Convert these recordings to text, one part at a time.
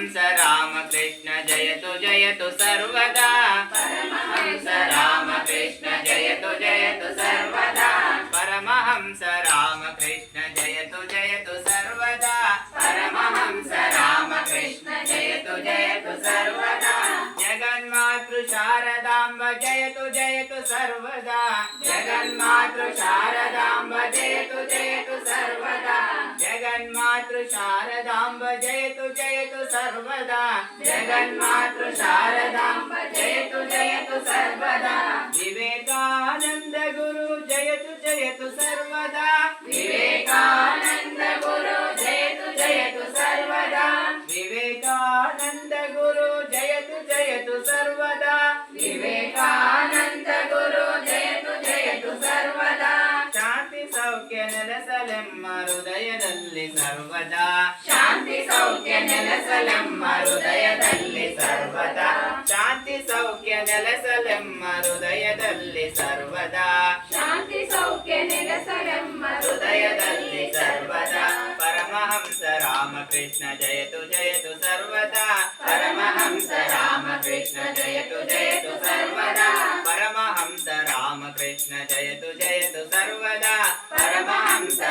పరమహంస రామకృష్ణ జయతు జయతు సర్వదా పరమహంస రామకృష్ణ జయతు జయతు సర్వదా జగన్మాతృ శారదాంబ జయతు జయతు సర్వదా జగన్మాతృ శారదాంబ జయతు జయతు సర్వదా జగన్మాతృ శారదాంబ జయతు జయతు సర్వదా వివేకానంద గురు జయతు జయతు సర్వదా వివేకానంద ಹೃದಯದಲ್ಲಿ ಸರ್ವದಾ ಶಾಂತಿ ಸೌಖ್ಯ ನೆಲೆಸಲೆಮ್ಮ ಹೃದಯದಲ್ಲಿ ಸರ್ವದಾ ಶಾಂತಿ ಸೌಖ್ಯ ನೆಲೆಸಲೆಮ್ಮ ಹೃದಯದಲ್ಲಿ ಸರ್ವದಾ ಶಾಂತಿ ಸೌಖ್ಯ ನೆಲೆಸಲೆಮ್ಮ ಹೃದಯದಲ್ಲಿ ಸರ್ವದಾ ಪರಮಹಂಸ ರಾಮಕೃಷ್ಣ ಜಯತು ಜಯತು ಸರ್ವದಾ ಪರಮಹಂಸ ರಾಮಕೃಷ್ಣ ಜಯತು ಜಯತು ಸರ್ವದಾ ಪರಮಹಂಸ ರಾಮಕೃಷ್ಣ ಜಯತು ಜಯತು ಸರ್ವದಾ ಪರಮಹಂಸ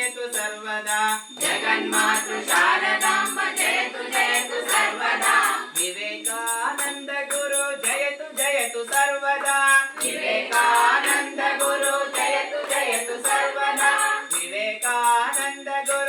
जेतु सर्वदा जगन्मातु शारदाम्ब जेतु जयतु सर्वदा विवेकानन्द गुरु जयतु जयतु सर्वदा विवेकानन्द गुरु जयतु जयतु सर्वदा विवेकानन्द गुरु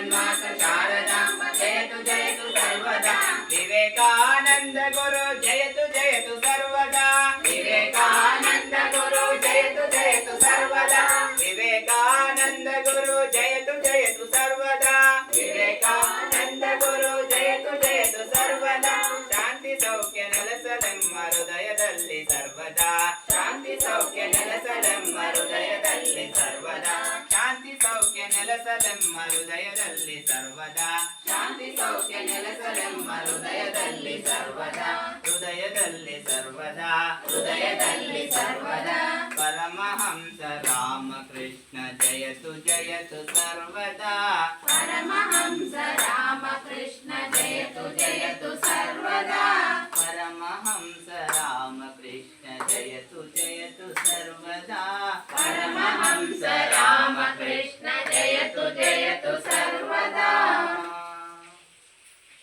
ಜಗನ್ಮಾತೃ ಶಾರದಾಂಬ ಜಯತು ಜಯತು ಸರ್ವದಾ ವಿವೇಕಾನಂದ ಗುರು ಜಯತು ಜಯತು ಸರ್ವದಾ ವಿವೇಕಾನಂದ ಗುರು ಜಯತು ಜಯತು ಸರ್ವದಾ ವಿವೇಕಾನಂದ ಗುರು ಜಯತು ಜಯತು ಸರ್ವದಾ ವಿವೇಕಾನಂದ ಗುರು ಜಯತು ಜಯತು ಸರ್ವದಾ ಶಾಂತಿ ಸೌಖ್ಯ ನೆಲೆಸಲೆಮ್ಮ ಹೃದಯದಲ್ಲಿ ಸರ್ವದಾ ಶಾಂತಿ ಸೌಖ್ಯ ನೆಲೆಸಲೆಮ್ಮ ಹೃದಯದಲ್ಲಿ ಸರ್ವದಾ ಹೃದಯದಲ್ಲಿ ಸರ್ವದಾ ಹೃದಯದಲ್ಲಿ ಸರ್ವದಾ ಹೃದಯದಲ್ಲಿ ಸರ್ವದಾ ಪರಮಹಂಸ ರಾಮಕೃಷ್ಣ ಜಯತು ಜಯತು ಸರ್ವದಾ ಪರಮಹಂಸ ರಾಮಕೃಷ್ಣ ಜಯತು ಜಯತು ಸರ್ವ